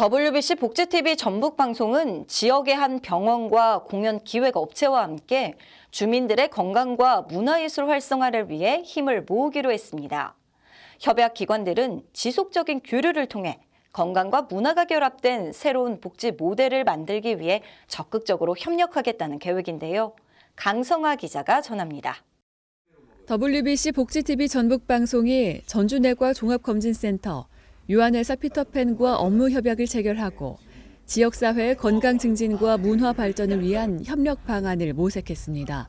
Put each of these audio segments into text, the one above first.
WBC 복지TV 전북 방송은 지역의 한 병원과 공연 기획 업체와 함께 주민들의 건강과 문화예술 활성화를 위해 힘을 모으기로 했습니다. 협약 기관들은 지속적인 교류를 통해 건강과 문화가 결합된 새로운 복지 모델을 만들기 위해 적극적으로 협력하겠다는 계획인데요. 강성아 기자가 전합니다. WBC 복지TV 전북 방송이 전주 내과 종합검진센터, 유한회사 피터팬과 업무 협약을 체결하고 지역사회의 건강 증진과 문화 발전을 위한 협력 방안을 모색했습니다.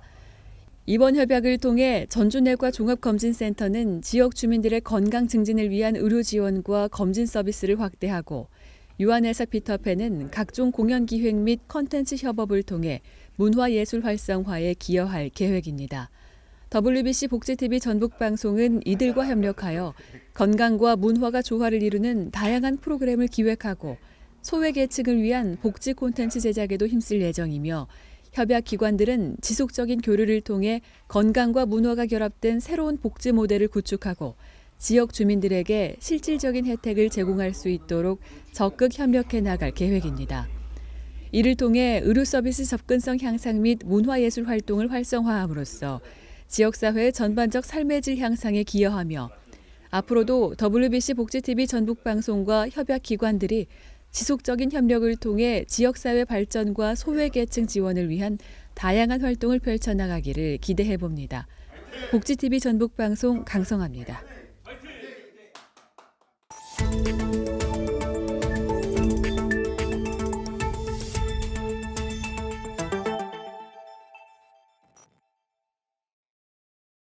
이번 협약을 통해 전주내과 종합검진센터는 지역 주민들의 건강 증진을 위한 의료 지원과 검진 서비스를 확대하고 유한회사 피터팬은 각종 공연 기획 및 컨텐츠 협업을 통해 문화예술 활성화에 기여할 계획입니다. WBC 복지TV 전북방송은 이들과 협력하여 건강과 문화가 조화를 이루는 다양한 프로그램을 기획하고 소외계층을 위한 복지 콘텐츠 제작에도 힘쓸 예정이며 협약 기관들은 지속적인 교류를 통해 건강과 문화가 결합된 새로운 복지 모델을 구축하고 지역 주민들에게 실질적인 혜택을 제공할 수 있도록 적극 협력해 나갈 계획입니다. 이를 통해 의료 서비스 접근성 향상 및 문화예술 활동을 활성화함으로써 지역사회의 전반적 삶의 질 향상에 기여하며 앞으로도 WBC 복지TV 전북방송과 협약 기관들이 지속적인 협력을 통해 지역사회 발전과 소외계층 지원을 위한 다양한 활동을 펼쳐나가기를 기대해 봅니다. 복지TV 전북방송 강성합니다.